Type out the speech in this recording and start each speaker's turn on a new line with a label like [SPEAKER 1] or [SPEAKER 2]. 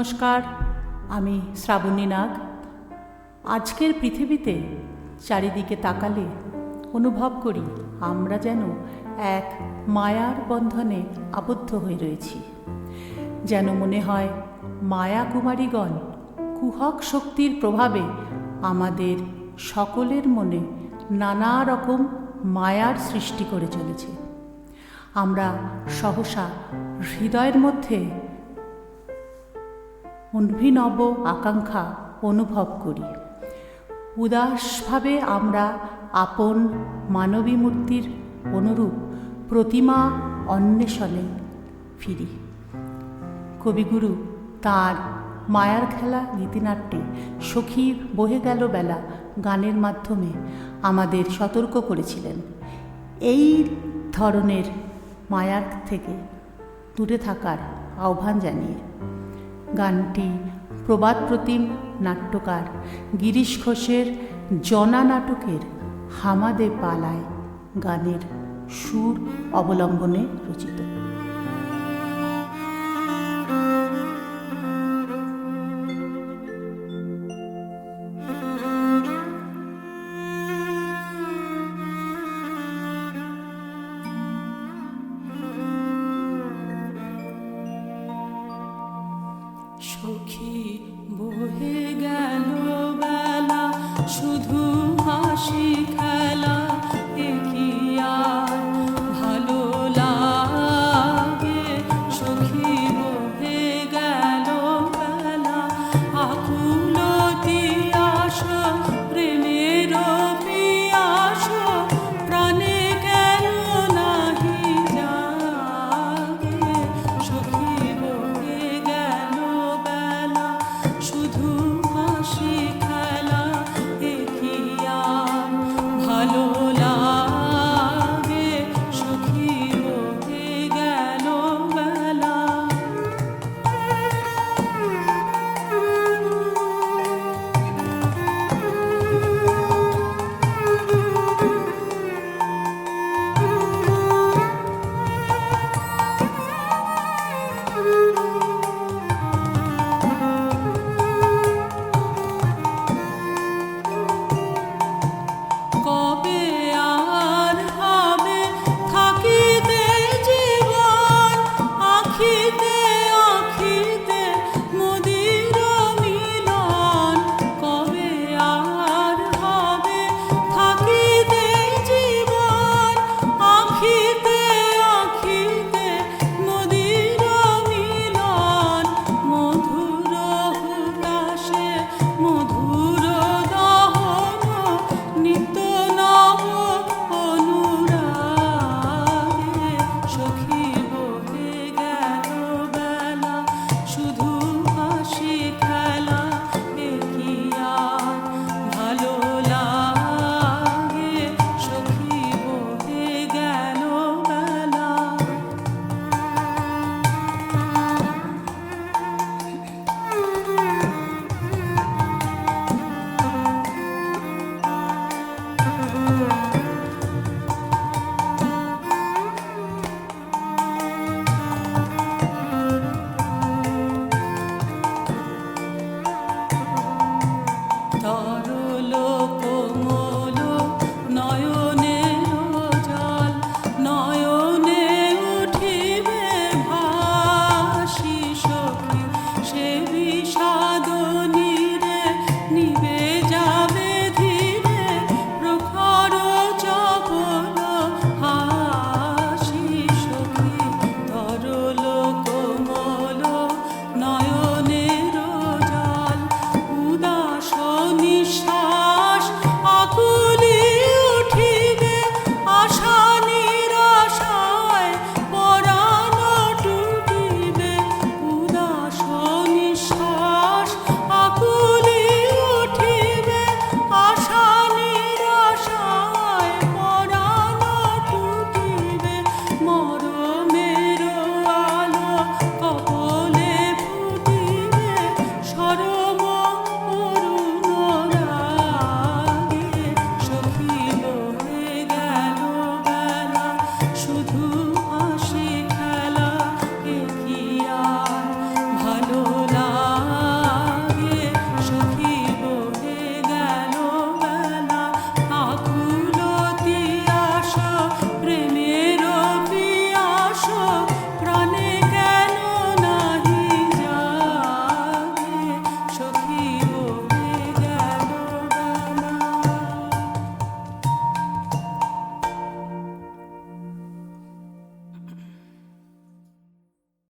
[SPEAKER 1] নমস্কার, আমি শ্রাবণী নাগ। আজকের পৃথিবীতে চারিদিকে তাকালে অনুভব করি আমরা যেন এক মায়ার বন্ধনে আবদ্ধ হয়ে রয়েছি। যেন মনে হয় মায়া কুমারীগণ, কুহক শক্তির প্রভাবে আমাদের সকলের মনে নানা রকম মায়ার সৃষ্টি করে চলেছে। আমরা সহসা হৃদয়ের মধ্যে অভিনব আকাঙ্ক্ষা অনুভব করি। উদাসভাবে আমরা আপন মানবী মূর্তির অনুরূপ প্রতিমা অন্বেষণে ফিরি। কবিগুরু তার মায়ার খেলা গীতিনাট্যে সখী বহে গেল বেলা গানের মাধ্যমে আমাদের সতর্ক করেছিলেন। এই ধরনের মায়ার থেকে দূরে থাকার আহ্বান জানিয়ে গানটি প্রবাদ প্রতিম নাট্যকার গিরিশ ঘোষের জনা নাটকের হামাদে পালায় গানের সুর অবলম্বনে রচিত। çok iyi.